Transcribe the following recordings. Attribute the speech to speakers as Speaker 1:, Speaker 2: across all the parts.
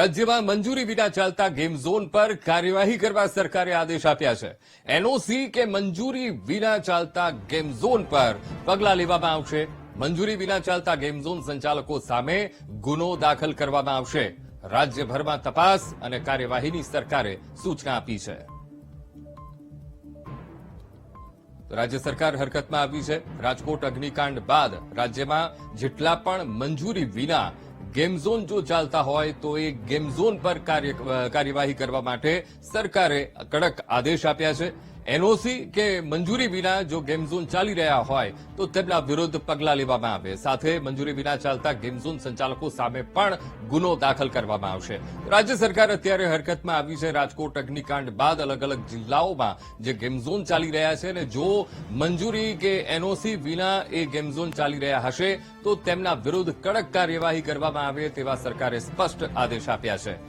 Speaker 1: રાજ્યમાં મંજૂરી વિના ચાલતા ગેમ ઝોન પર કાર્યવાહી કરવા સરકારે આદેશ આપ્યા છે. એનઓસી કે મંજૂરી વિના ચાલતા ગેમ ઝોન પર પગલાં લેવામાં આવશે. મંજૂરી વિના ચાલતા ગેમ ઝોન સંચાલકો સામે ગુનો દાખલ કરવામાં આવશે. રાજ્યભરમાં તપાસ અને કાર્યવાહીની સરકારે સૂચના આપી છે. રાજ્ય સરકાર હરકતમાં આવી છે. રાજકોટ અગ્નિકાંડ બાદ રાજ્યમાં જેટલા પણ મંજૂરી વિના ગેમ ઝોન જો ચાલતા હોય તો એ ગેમ ઝોન પર કાર્ય- કાર્યવાહી કરવા માટે સરકારે કડક આદેશ આપ્યા છે. એનઓસી કે મંજૂરી વિના જો ગેમ ઝોન ચાલી રહ્યા હોય, તો તેમના વિરુદ્ધ પગલાં લેવામાં આવે. સાથે મંજૂરી વિના ચાલતા ગેમ ઝોન સંચાલકો સામે પણ ગુનો દાખલ કરવામાં આવશે. રાજ્ય સરકાર અત્યારે હરકતમાં આવી છે. રાજકોટ, અગ્નિકાંડ બાદ અલગ અલગ જિલ્લાઓમાં જે ગેમ ઝોન ચાલી રહ્યા છે અને જો મંજૂરી કે એનઓસી વિના એ ગેમ ઝોન ચાલી રહ્યા હશે, તો તેમના વિરુદ્ધ કડક કાર્યવાહી કરવામાં આવે તેવા સરકારે સ્પષ્ટ આદેશ આપ્યા છે.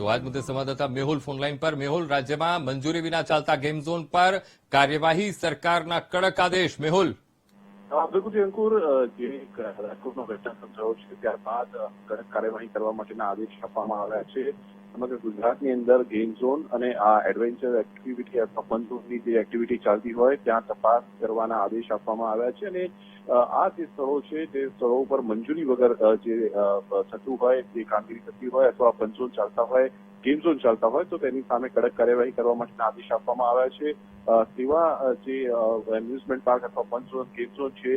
Speaker 1: તો આજ મુદ્દે સંવાદદાતા મેહુલ ફોનલાઈન પર. મેહુલ, રાજ્યમાં મંજૂરી વિના ચાલતા ગેમ ઝોન પર કાર્યવાહી સરકારના કડક આદેશ. મેહુલ.
Speaker 2: બિલકુલ અંકુર જે રાજકોટનો ઘટના સમજાવો છે, ત્યારબાદ કડક કાર્યવાહી કરવા માટેના આદેશ આપવામાં આવ્યા છે. સમગ્ર ગુજરાતની અંદર ગેમ ઝોન અને આ એડવેન્ચર એક્ટિવિટી અથવા ફન જે એક્ટિવિટી ચાલતી હોય, ત્યાં તપાસ કરવાના આદેશ આપવામાં આવ્યા છે અને આ જે સ્થળો છે, તે સ્થળો ઉપર મંજૂરી વગર જે થતું હોય, જે કામગીરી થતી હોય અથવા ફન ચાલતા હોય ગેમ ઝોન ચાલતા હોય, તો તેની સામે કડક કાર્યવાહી કરવા માટેના આદેશ આપવામાં આવ્યા છે. સેવા જે એમ્યુઝમેન્ટ પાર્ક અથવા ફન ઝોન ગેમ ઝોન છે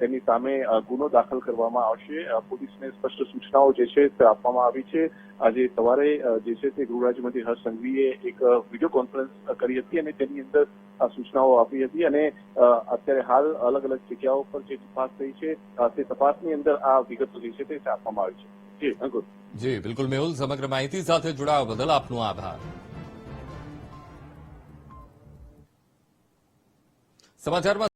Speaker 2: તેની સામે ગુનો દાખલ કરવામાં આવશે. પોલીસને સ્પષ્ટ સૂચનાઓ જે છે તે આપવામાં આવી છે. આજે સવારે અ, જે છે તે ગૃહરાજ્યમંત્રી હર્ષ સંઘવીએ એક વીડિયો કોન્ફરન્સ કરી હતી અને તેની અંદર સૂચનાઓ આપી હતી અને અત્યારે હાલ અલગ અલગ જગ્યાઓ પર જે તપાસ થઈ છે તે તપાસની અંદર આ વિગતો જે છે તે આપવામાં આવી છે. જી અંકુર.
Speaker 1: જી બિલકુલ મેહુલ સમગ્ર માહિતી સાથે જોડાવા બદલ આપનો આભાર. સમાચારમાં